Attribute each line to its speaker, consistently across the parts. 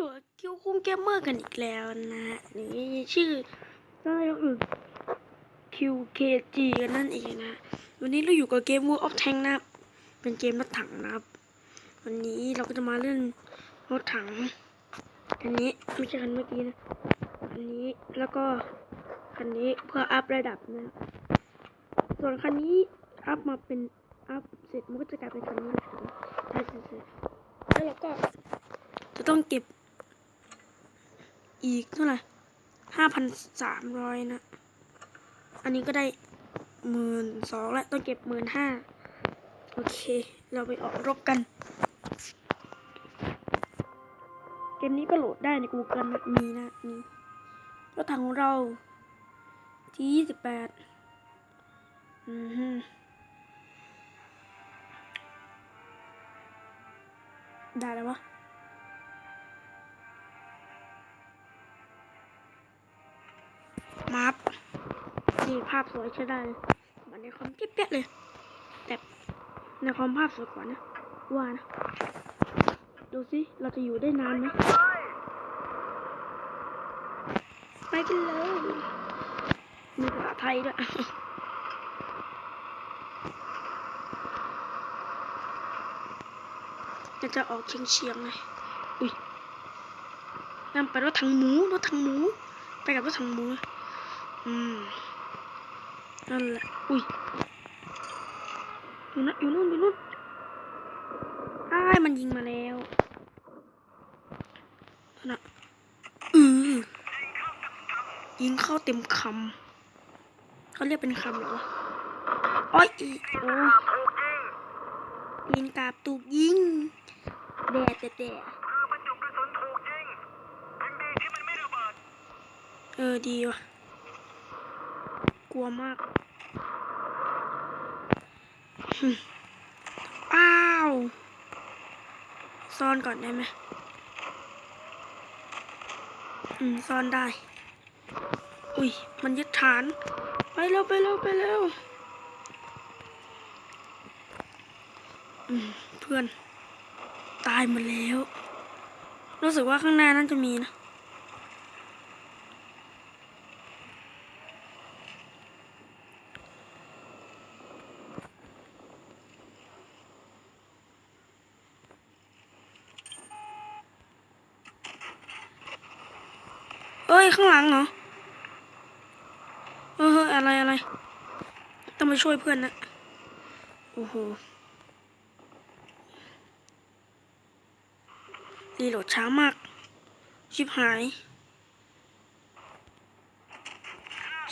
Speaker 1: อยู่กับคิวคุ้งเกมเมอร์กันอีกแล้วนะฮะนี่ชื่อก็คือ QKG กันนั่นเองนะ วันนี้เราอยู่กับเกม World of Tank นะเป็นเกมรถถังนะครับ วันนี้เราก็จะมาเล่นรถถัง อันนี้ไม่ใช่คันเมื่อกี้นะ อันนี้แล้วก็คันนี้เพื่ออัพระดับนะ ส่วนคันนี้อัพมาเป็นอัพเสร็จมันก็จะกลายเป็นคันนี้แหละใช่ใช่แล้วเราก็จะต้องเก็บ อีกเท่าไหร่ห้าพันสามร้อยนะ อันนี้ก็ได้หมื่นสองแล้วต้องเก็บหมื่นห้าโอเค เราไปออกรบกัน เกมนี้ก็โหลดได้ใน Google นะมีนะมีรถถังของเราที่ยี่สิบแปดอือฮึได้แล้ววะ มาร์ปนี่ภาพสวยใช้ได้เลยมือนในคอมเป๊ะๆเลย แต่ในคอมภาพสวยกว่านะ ว่านะ ดูสิ เราจะอยู่ได้นานไหมไปกันเลย มีภาษาไทยด้วยจะจะออกเฉียงเฉียงเลยอุ้ยนั่นไปรถถังหมู รถถังหมู ไปกับรถถังหมู อืมนั่นแหละ อุ้ย อยู่นะอยู่นู่นอยู่นู่นอ้ายมันยิงมาแล้วนั่นนะอือยิงเข้าเต็มคำเขาเรียกเป็นคำเหรอวะอ้อยอีโอ้ยิงกาบตูกยิงแดดแต่แต่เออดีว่ะ กลัวมาก อ้าว ซ่อนก่อนได้ไหมอืม ซ่อนได้ อุ้ย มันยึดฐาน ไปเร็ว ไปเร็ว ไปเร็ว อืม เพื่อน ตายหมดแล้ว รู้สึกว่าข้างหน้านั้นจะมีนะ ข้างหลังเหรอ เออเฮ้ยอะไรอะไร ต้องมาช่วยเพื่อนนะโอ้โหรีโหลดช้ามาก ชิบหาย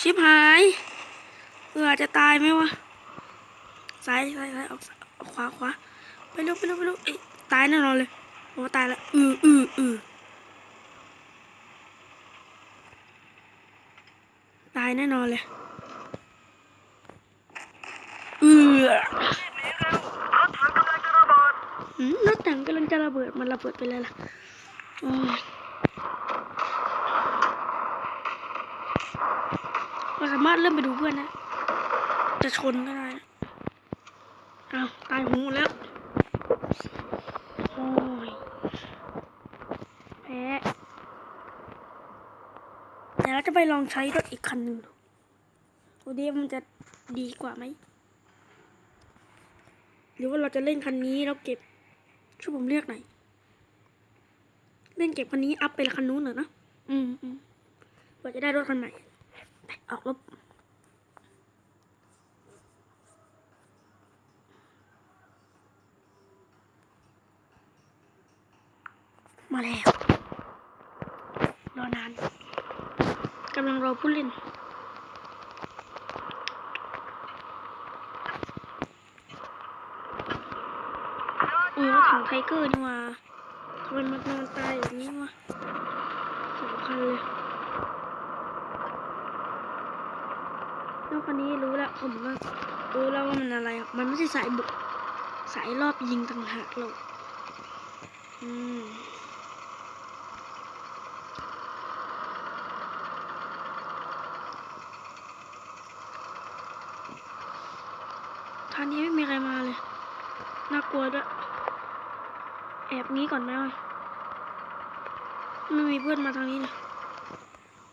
Speaker 1: ชิบหายเออจะตายไหมวะซ้ายซ้ายซ้ายออกขวาขวาไปเร็วไปเร็วไปเร็วเอ้ยตายแน่นอนเลยโอ้ตายละอืออืออือายแน่นอนเลยเอือหืมรถถังกำลังจะระเบิด มันระเบิดไปเลยล่ะเราสามารถเริ่มไปดูเพื่อนนะ จะชนก็ได้นะอ้าวตายหูแล้ว โอ้ย แพ้ เดี๋ยวเราจะ ไปลองใช้รถอีกคันหนึ่งดูดูดิมันจะดีกว่าไหม หรือว่าเราจะเล่นคันนี้แล้วเก็บช่วยผมเรียกหน่อย เล่นเก็บคันนี้อัพไปคันนู้นเหรอนะ อืมอืมเพื่อจะได้รถคันใหม่ไปออกรบมาแล้ว รอนาน กำลังรอผู้เล่น อุ้ยรถถังไทเกอร์นี่ว่าทำไมมันนอนตายอย่างนี้วะสองคันเลยแล้วคนนี้รู้แล้วผมว่ารู้แล้วว่ามันอะไร มันไม่ใช่สายบุก สายรอบยิงต่างหากหรอก อืม ทางนี้ไม่มีใครมาเลย น่ากลัวด้วยแอบงี้ก่อนไหมวะไม่มีเพื่อนมาทางนี้เลย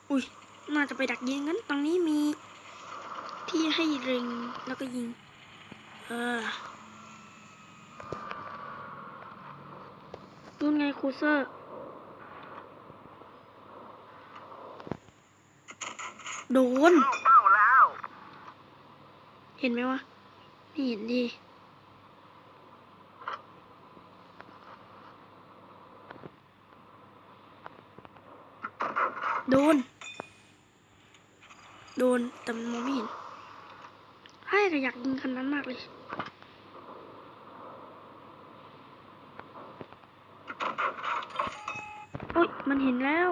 Speaker 1: อุ้ยน่าจะไปดักยิงงั้นตรงนี้มีที่ให้เล็งแล้วก็ยิง เออนู่นไงครูเซอร์ โดน
Speaker 2: เข้าแล้ว
Speaker 1: เห็นไหมวะไม่เห็นดี โดน โดน แต่มันมองไม่เห็นให้ก็อยากยิงคันนั้นมากเลย โอ๊ย มันเห็นแล้ว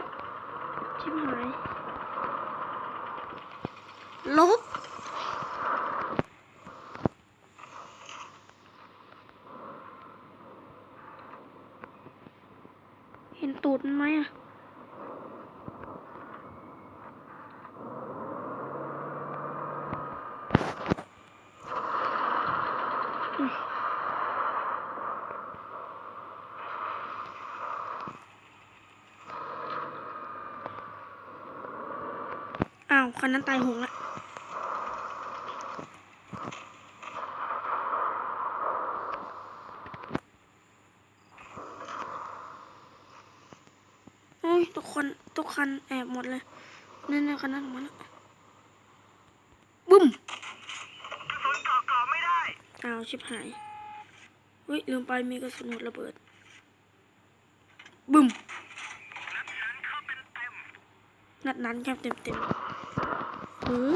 Speaker 1: ชิบหาย ลบ เห็นตูดมันไหมอะอุ๊ย อ้าวคันนั้นตายหงละโอ้ยทุกคนทุกคันแอบหมดเลยนี่นๆคันนั้นออกมาแล้วบึ้ม
Speaker 2: กระสุนเกาะเกาะไม่ได้
Speaker 1: อ้าวชิบหายเฮ้ยลืมไปมีกระสุนหัวระเบิด บึ้ม
Speaker 2: ฉันเข้าเป็นเต็ม
Speaker 1: นัดนั้นแค่เต็มเต็มๆหือ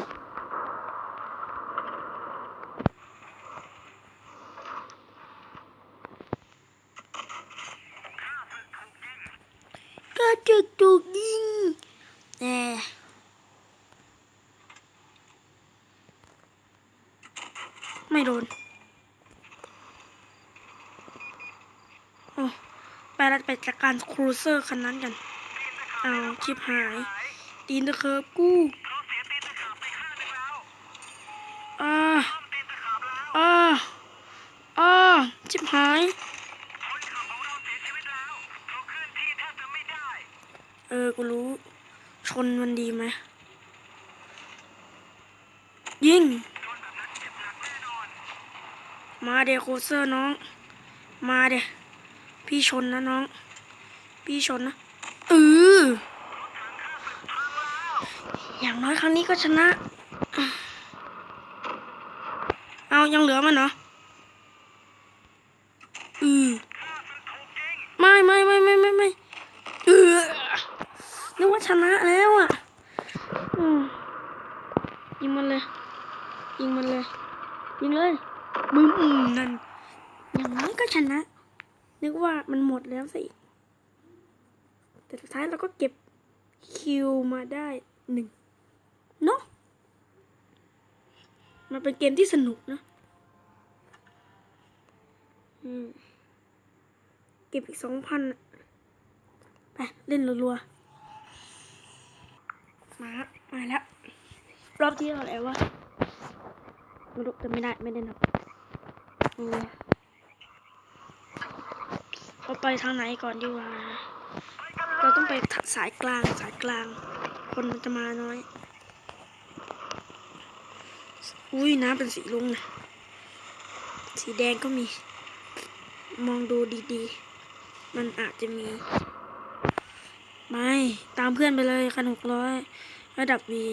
Speaker 1: ก็จะถูกยิงแน่ไม่โดนโอ้ไปเราไปจัดการครูเซอร์คันนั้นกัน เอาชิบหาย ตีนตะเคิบกู้
Speaker 2: เราเสียตีนตะขาบไปข้างหนึงแล้ว
Speaker 1: อ่า
Speaker 2: ต้อมตีนตะขาบแล้ว
Speaker 1: อ่าอ่าชิบหาย
Speaker 2: คนขับของเราเสียชีวิตแล้วเขาเคลื่อนที่แทบจะไม่ได้
Speaker 1: เออ กูรู้ ชนมันดีไหม ยิง
Speaker 2: โดนแบบนั้นเจ็บหนักแน่นอน
Speaker 1: มาเดโคเซอร์น้อง มาเด พี่ชนนะน้อง พี่ชนนะเอออย่าง น้อยครั้งนี้ก็ชนะ เอายังเหลือมันเหรอ อือไม่ไม่ไม่ไม่ไม่ไม่เออนึกว่าชนะแล้วอะอยิงมันเลย ยิงมันเลย ยิงเลยบึ้มอืมนั่น อย่างน้อยก็ชนะ นึกว่ามันหมดแล้วสิ แต่สุดท้ายเราก็เก็บคิวมาได้หนึ่งเนาะ มันเป็นเกมที่สนุกนะเก็บอีกสองพันไปเล่นรัวๆ มา มาแล้ว รอบที่เท่าไหร่วะไม่รู้แต่ไม่ได้ ไม่ได้นับเออเราไปทางไหนก่อนดีว่าเราต้องไปสายกลางสายกลาง คนมันจะมาน้อย อุ้ยน้ำเป็นสีลุงนะสีแดงก็มี มองดูดีๆ มันอาจจะมี ไม่ ตามเพื่อนไปเลยคันหกร้อยระดับวี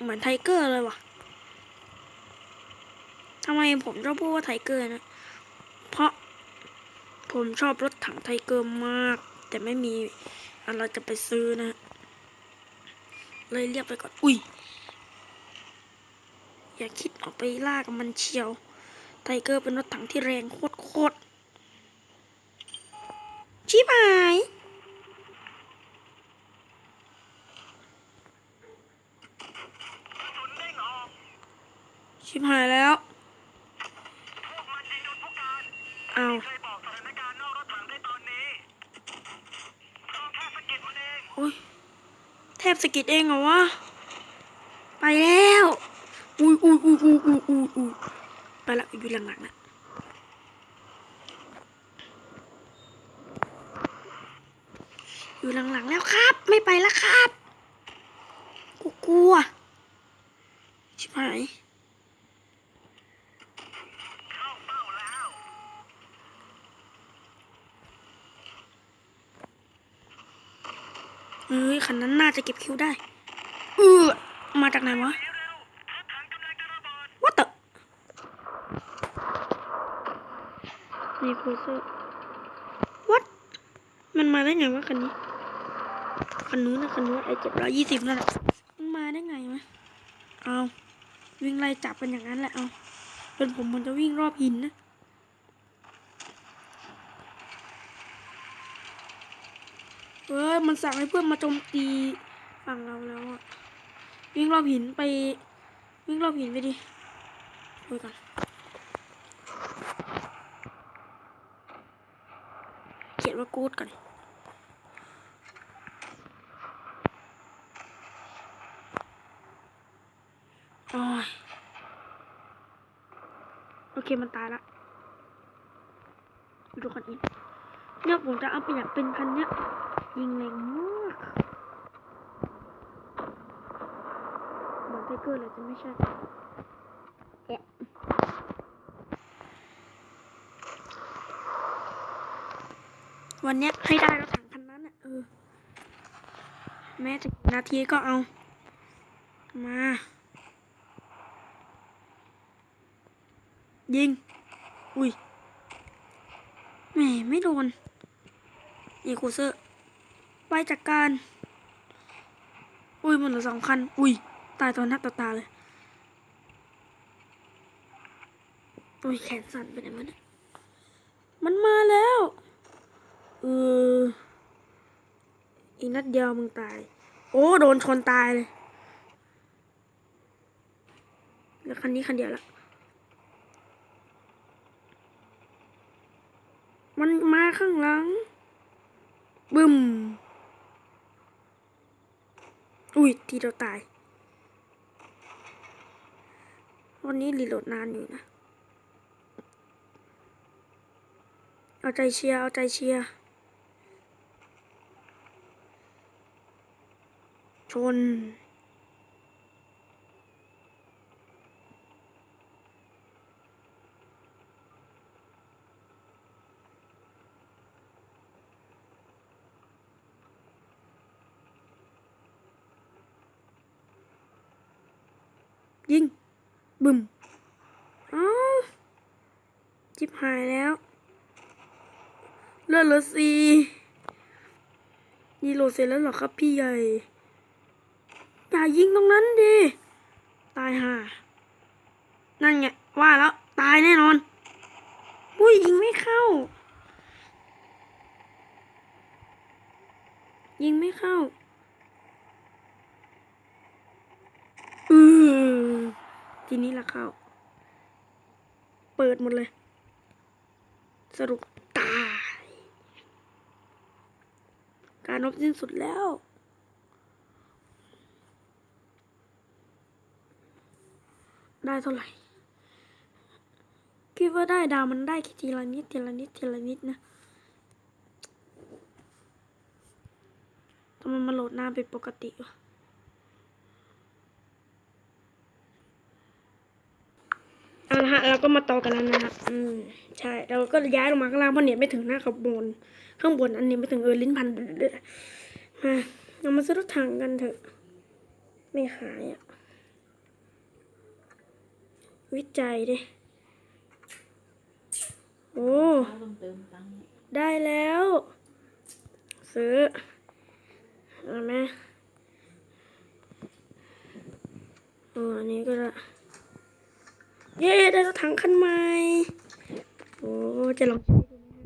Speaker 1: เหมือนไทเกอร์เลยวะทำไมผมชอบพูดว่าไทเกอร์นะ เพราะผมชอบรถถังไทเกอร์มาก แต่ไม่มีอะไรจะไปซื้อนะ เลยเรียกไปก่อน อุ้ย อย่าคิดออกไปล่ากับมันเชียว ไทเกอร์เป็นรถถังที่แรงโคตรโคตรชิบหายชิบหายแล้วเอาโอ้ยแทบสกิดเองเหรอวะ ไปแล้ว ยอุ้ยอุ้ยอุ้ยอุ้ยอุ้ยอุ้ยไปละอยู่หลังๆนะอยู่หลังๆแล้วครับ ไม่ไปแล้วครับกูกลัวชิบหาย
Speaker 2: เฮ้
Speaker 1: ยคันนั้นน่าจะเก็บคิวได้ เออมาจากไหนวะ
Speaker 2: เร็วๆรถถังกำลังจะระเบิด
Speaker 1: What the นี่คูเซอร์ What มันมาได้ไงวะคันนี้คันนู้นนะคันนู้นไอเจ็ดร้อยยี่สิบนั่นแหละมันมาได้ไงวะเอาวิ่งไล่จับกันอย่างนั้นแหละเอาเป็นผมมันจะวิ่งรอบหินนะเอ้ยมันสั่งให้เพื่อนมาโจมตีฝั่งเราแล้วอะวิ่งรอบหินไป วิ่งรอบหินไปดิดูก่อน ขียนว่ากูดก่อนโอ้ยโอเคมันตายละดูคนอีกเนี่ยผมจะเอาไปอยากเป็นพันเนี้ยยิงแรงมากเหมือนไทเกอร์เลยจะไม่ใช่แอะ วันเนี้ยให้ได้รถถังคันนั้นเออ แม้จะกี่นาทีก็เอา มา ยิง อุ้ยแหมไม่โดนนี่คูเซอร์ไปจัดการ อุ้ยมันเหลือสองคัน อุ้ย ตายตอนหน้าต่อตาเลย อุ้ยแขนสั่นไปไหนมันมันมาแล้ว อออีกนัดเดียวมึงตาย โอ้ โดนชนตายเลย แล้วคันนี้คันเดียวละ มันมาข้างหลัง บึ้ม อุ้ย ทีเดียวตาย วันนี้รีโหลดนานอยู่นะ เอาใจเชียร์ เอาใจเชียร์ ชน ยิง บึมอ้าจิบหายแล้วเลือดเหลือสีนี่โหลดเสร็จแล้วเหรอครับพี่ใหญ่ อย่ายิงตรงนั้นดิ ตายห่า นั่นไง ว่าแล้ว ตายแน่นอนอุ้ยยิงไม่เข้า ยิงไม่เข้าอือทีนี้ละเข้า เปิดหมดเลย สรุปตาย การรบสิ้นสุดแล้ว ได้เท่าไหร่คิดว่าได้ดาวมันได้แค่ทีละนิดทีละนิดทีละนิดนะทำไมมันโหลดนานเป็นปกติวะเอาละฮะเราก็มาต่อกันแล้วนะครับอืมใช่เราก็ย้ายลงมาข้างล่างเพราะเน็ตไม่ถึงหน้าขบบนข้างบนอันนี้ไม่ถึงเออลิ้นพันมาเรามาซื้อรถถังกันเถอะ ไม่ขายอะ วิจัยดิโอ้ได้แล้ว ซื้อเอาไหมโอ้อันนี้ก็ได้เย้ได้รถถังคันใหม่โอ้จะลองใช้ดูนะ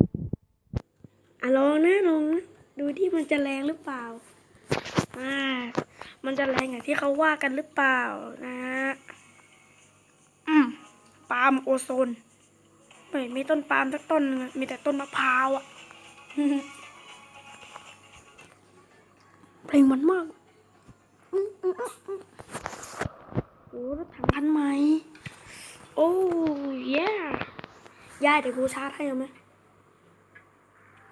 Speaker 1: อะลองนะลองนะดูที่มันจะแรงหรือเปล่าอ่ามันจะแรงอย่างที่เขาว่ากันหรือเปล่านะฮะ อืมปาล์มโอโซนไม่เห็นมีต้นปาล์มสักต้นหนึงอะมีแต่ต้นมะพร้าวอะเพลงมันมากอืมอืมอืมอืมโอ้รถถังคันใหม่โอ้ยย่าย่าเดี๋ยวกูชาร์จให้เอาไหม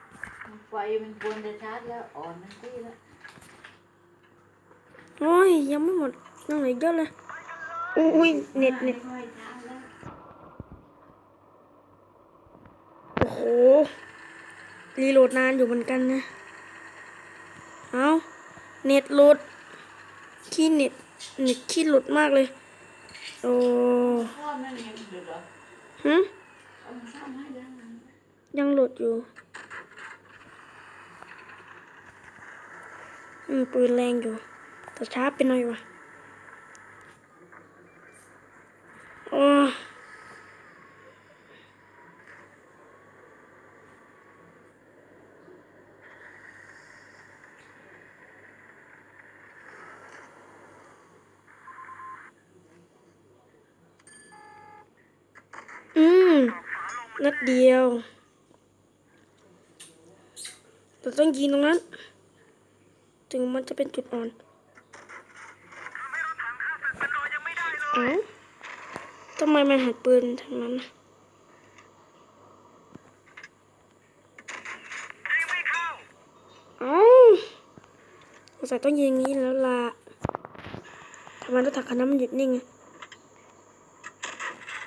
Speaker 3: โอเคไฟมันควรจะชาร์จแล้วอ่อนมันที่แล้ว
Speaker 1: โอ้ยยังไม่หมดยังเหลืออีกเยอะเลย อุ้ยเน็ตเน็ตโอ้โห รีโหลดนานอยู่เหมือนกันนะ เอาเน็ตหลุด ขี้เน็ต เน็ตขี้หลุดมากเลย โอ้
Speaker 3: พ่อนั่นยังหยุดเหรอ
Speaker 1: หึยังหลุดอยู่ อืมปืนแรงอยู่ แต่ช้าไปหน่อยวะโอืม นัดเดียวเราต้องยิงตรงนั้น ถึงมันจะเป็นจุดอ่อน
Speaker 2: ทำให้รถถังข้าศึกมันลอยยังไม่ได้เลย
Speaker 1: เอ้า ทำไมมันหัดปืนทางนั้นน่ะ
Speaker 2: ยิงไม่เข้า
Speaker 1: เอ้าสงสัยต้องยิงอย่างนี้แล้วล่ะทำไมรถถังคันนั้นมันหยุดนิ่งอะ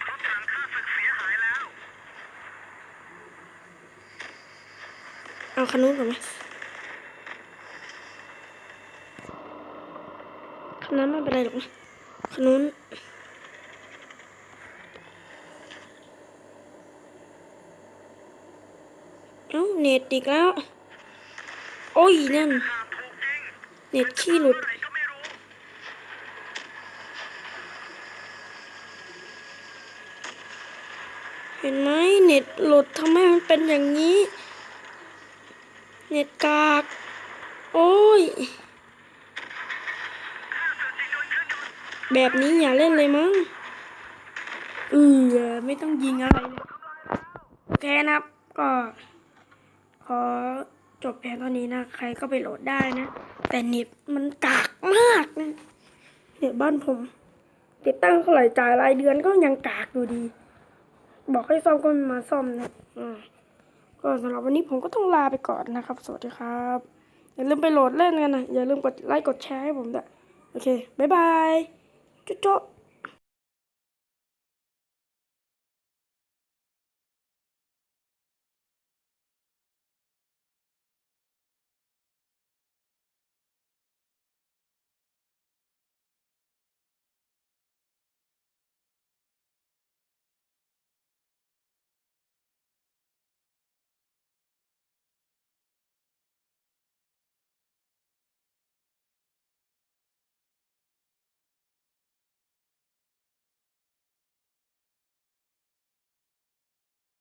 Speaker 2: รถถังข้าศึกเสียหายแล้ว
Speaker 1: เอาคันนู้นก่อนไหมคันนั้นไม่เป็นไรหรอกนะคันนู้น เน็ตอีกแล้ว โอ้ยนั่น เน็ตขี้หลุด
Speaker 2: เมื่อไหร่ก็ไม่รู้
Speaker 1: เห็นไหมเน็ตหลุดทำไมมันเป็นอย่างนี้ เน็ตกาก โอ้ย แบบนี้อย่าเล่นเลยมั้งเออไม่ต้องยิงอะไรเลยโอเคนะครับก็ ขอจบเพียงเท่านี้นะ ใครก็ไปโหลดได้นะ แต่เน็ตมันกากมากนะเน็ตบ้านผม ติดตั้งเท่าไหร่จ่ายรายเดือนก็ยังกากอยู่ดี บอกให้ซ่อมก็ไม่มาซ่อมนะอ่าก็สำหรับวันนี้ผมก็ต้องลาไปก่อนนะครับ สวัสดีครับ อย่าลืมไปโหลดเล่นกันนะ อย่าลืมกดไลค์กดแชร์ให้ผมด้วย โอเค บ๊ายบายจุ๊บ